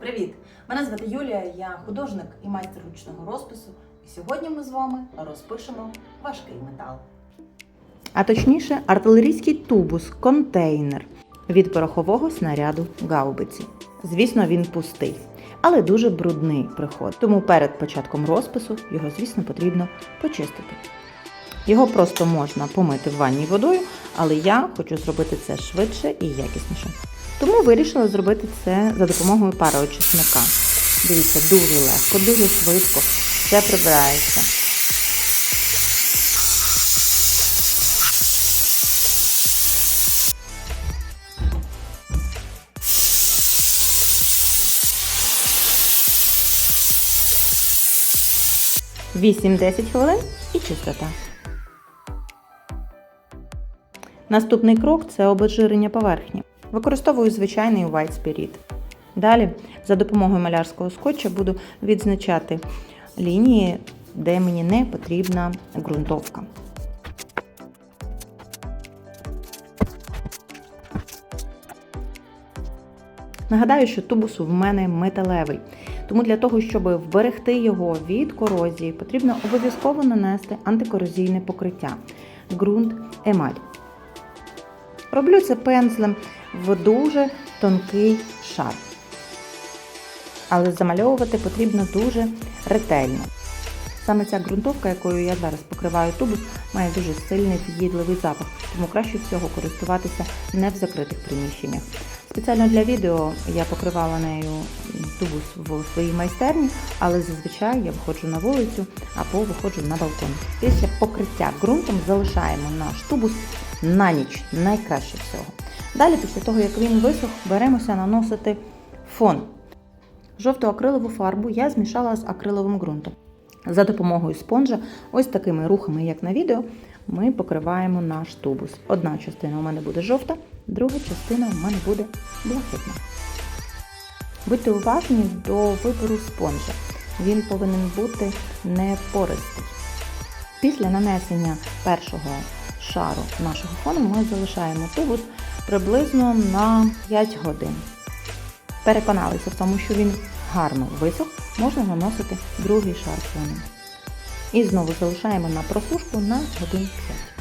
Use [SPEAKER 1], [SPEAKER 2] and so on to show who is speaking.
[SPEAKER 1] Привіт! Мене звати Юлія, я художник і майстер ручного розпису. І сьогодні ми з вами розпишемо важкий метал.
[SPEAKER 2] а точніше артилерійський тубус, контейнер від порохового снаряду гаубиці. Звісно, він пустий, але дуже брудний приход. Тому перед початком розпису його, звісно, потрібно почистити. Його просто можна помити в ванній водою, але я хочу зробити це швидше і якісніше. Тому вирішила зробити це за допомогою пароочисника. Дивіться, дуже легко, дуже швидко, все прибирається. Вісім-десять хвилин і чистота. Наступний крок це обезжирення поверхні. Використовую звичайний White Spirit. Далі, за допомогою малярського скотча, буду відзначати лінії, де мені не потрібна ґрунтовка. Нагадаю, що тубус в мене металевий. Тому для того, щоб вберегти його від корозії, потрібно обов'язково нанести антикорозійне покриття ґрунт емаль. Роблю це пензлем в дуже тонкий шар. Але замальовувати потрібно дуже ретельно. Саме ця ґрунтовка, якою я зараз покриваю тубус, має дуже сильний під'їдливий запах, тому краще всього користуватися не в закритих приміщеннях. Спеціально для відео я покривала нею тубус в своїй майстерні, але зазвичай я виходжу на вулицю або виходжу на балкон. Після покриття ґрунтом залишаємо наш тубус на ніч, найкраще всього. Далі, після того, як він висох, беремося наносити фон. Жовту акрилову фарбу я змішала з акриловим ґрунтом. За допомогою спонжа, ось такими рухами, як на відео, ми покриваємо наш тубус. Одна частина у мене буде жовта, друга частина у мене буде блакитна. Будьте уважні до вибору спонжа. Він повинен бути не пористий. Після нанесення першого шару нашого фону ми залишаємо тут приблизно на 5 годин. Переконалися в тому, що він гарно висох, можна наносити другий шар фону. І знову залишаємо на просушку на годин 5.